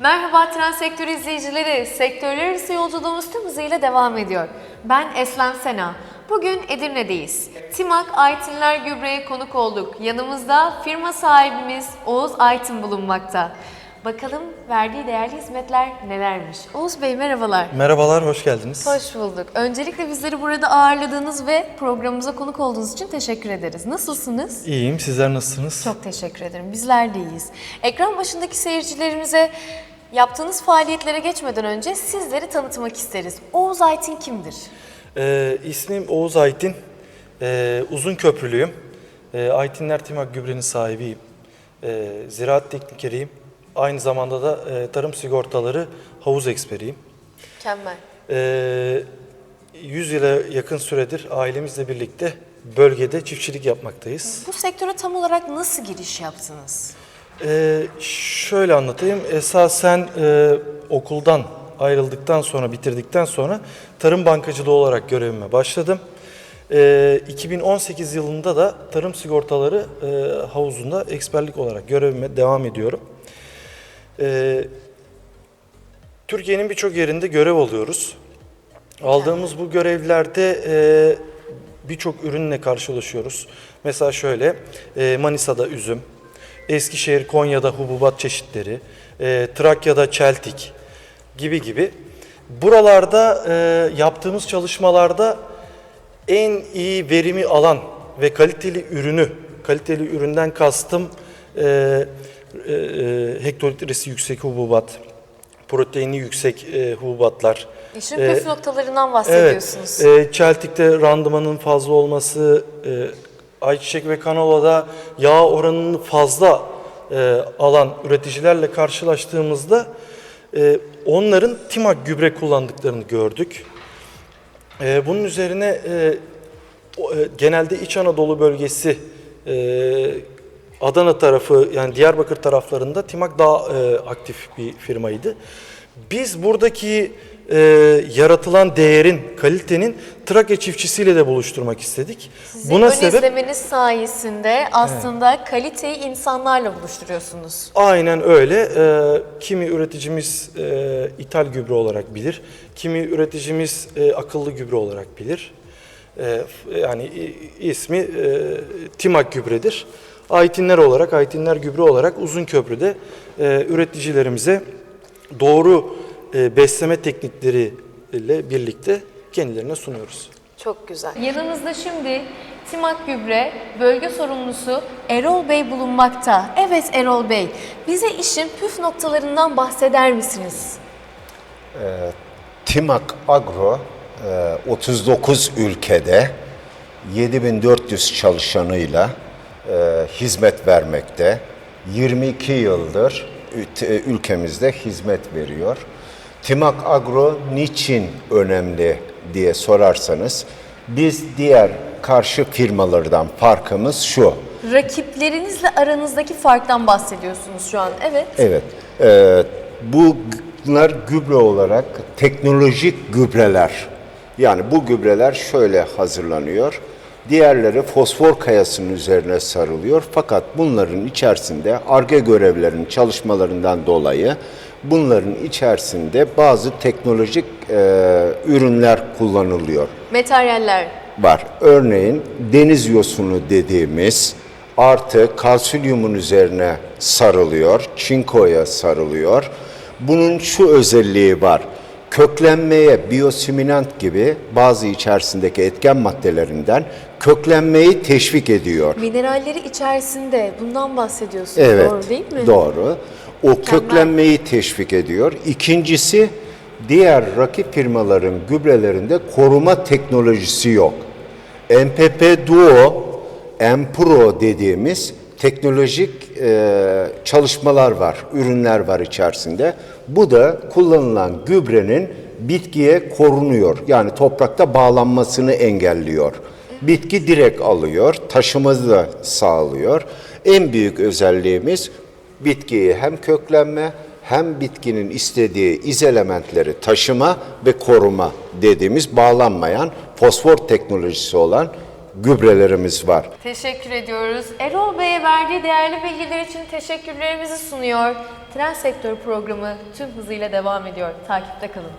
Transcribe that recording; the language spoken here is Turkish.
Merhaba tren sektörü izleyicileri. Sektörler arası yolculuğumuz tüm hızıyla devam ediyor. Ben Eslem Sena. Bugün Edirne'deyiz. Timak Aytinler Gübre'ye konuk olduk. Yanımızda firma sahibimiz Oğuz Aytin bulunmakta. Bakalım verdiği değerli hizmetler nelermiş? Oğuz Bey merhabalar. Merhabalar, hoş geldiniz. Hoş bulduk. Öncelikle bizleri burada ağırladığınız ve programımıza konuk olduğunuz için teşekkür ederiz. Nasılsınız? İyiyim, sizler nasılsınız? Çok teşekkür ederim. Bizler de iyiyiz. Ekran başındaki seyircilerimize yaptığınız faaliyetlere geçmeden önce sizleri tanıtmak isteriz. Oğuz Aytin kimdir? Ee, ismim Oğuz Aytin, ee, uzun köprülüyüm. Ee, Aytinler Timak Gübre'nin sahibiyim. Ee, ziraat teknikeriyim. Aynı zamanda da e, tarım sigortaları havuz eksperiyim. Mükemmel. Ee, 100 yıla yakın süredir ailemizle birlikte bölgede çiftçilik yapmaktayız. Bu sektöre tam olarak nasıl giriş yaptınız? Ee, şöyle anlatayım. Esasen e, okuldan ayrıldıktan sonra, bitirdikten sonra tarım bankacılığı olarak görevime başladım. Ee, 2018 yılında da tarım sigortaları e, havuzunda eksperlik olarak görevime devam ediyorum. Ee, Türkiye'nin birçok yerinde görev alıyoruz. Aldığımız bu görevlerde e, birçok ürünle karşılaşıyoruz. Mesela şöyle, e, Manisa'da üzüm, Eskişehir, Konya'da hububat çeşitleri, e, Trakya'da çeltik gibi gibi. Buralarda e, yaptığımız çalışmalarda en iyi verimi alan ve kaliteli ürünü, kaliteli üründen kastım e, e, e, hektolitresi yüksek hububat, proteini yüksek e, hububatlar, İşin püf noktalarından bahsediyorsunuz. Evet, e, çeltikte randımanın fazla olması, e, ayçiçek ve kanolada yağ oranını fazla e, alan üreticilerle karşılaştığımızda e, onların timak gübre kullandıklarını gördük. E, bunun üzerine e, e, genelde İç Anadolu bölgesi, e, Adana tarafı yani Diyarbakır taraflarında Timak daha e, aktif bir firmaydı. Biz buradaki e, yaratılan değerin, kalitenin Trakya çiftçisiyle de buluşturmak istedik. Sizin ön izlemeniz sayesinde aslında kaliteyi insanlarla buluşturuyorsunuz. Aynen öyle. Ee, kimi üreticimiz e, ithal gübre olarak bilir, kimi üreticimiz e, akıllı gübre olarak bilir. E, yani ismi e, Timak gübredir. Aytinler olarak, Aytinler gübre olarak uzun köprüde e, üreticilerimize doğru e, besleme teknikleriyle birlikte kendilerine sunuyoruz. Çok güzel. Yanımızda şimdi Timak Gübre Bölge Sorumlusu Erol Bey bulunmakta. Evet Erol Bey, bize işin püf noktalarından bahseder misiniz? Timak Agro e, 39 ülkede 7400 çalışanıyla e, hizmet vermekte. 22 yıldır ülkemizde hizmet veriyor. Timak Agro niçin önemli diye sorarsanız biz diğer karşı firmalardan farkımız şu. Rakiplerinizle aranızdaki farktan bahsediyorsunuz şu an. Evet. Evet. Ee, bunlar gübre olarak teknolojik gübreler. Yani bu gübreler şöyle hazırlanıyor. Diğerleri fosfor kayasının üzerine sarılıyor. Fakat bunların içerisinde ARGE görevlerinin çalışmalarından dolayı bunların içerisinde bazı teknolojik e, ürünler kullanılıyor Materyaller. var. Örneğin deniz yosunu dediğimiz artı kalsiyumun üzerine sarılıyor, çinkoya sarılıyor. Bunun şu özelliği var. Köklenmeye biyosiminant gibi bazı içerisindeki etken maddelerinden köklenmeyi teşvik ediyor. Mineralleri içerisinde bundan bahsediyorsunuz. Evet, Doğru değil mi? Doğru. O köklenmeyi teşvik ediyor. İkincisi, diğer rakip firmaların gübrelerinde koruma teknolojisi yok. MPP Duo, Empro dediğimiz teknolojik e, çalışmalar var, ürünler var içerisinde. Bu da kullanılan gübrenin bitkiye korunuyor. Yani toprakta bağlanmasını engelliyor. Bitki direkt alıyor, taşıması da sağlıyor. En büyük özelliğimiz bitkiyi hem köklenme hem bitkinin istediği iz elementleri taşıma ve koruma dediğimiz bağlanmayan fosfor teknolojisi olan gübrelerimiz var. Teşekkür ediyoruz. Erol Bey'e verdiği değerli bilgiler için teşekkürlerimizi sunuyor. Tren Sektör programı tüm hızıyla devam ediyor. Takipte kalın.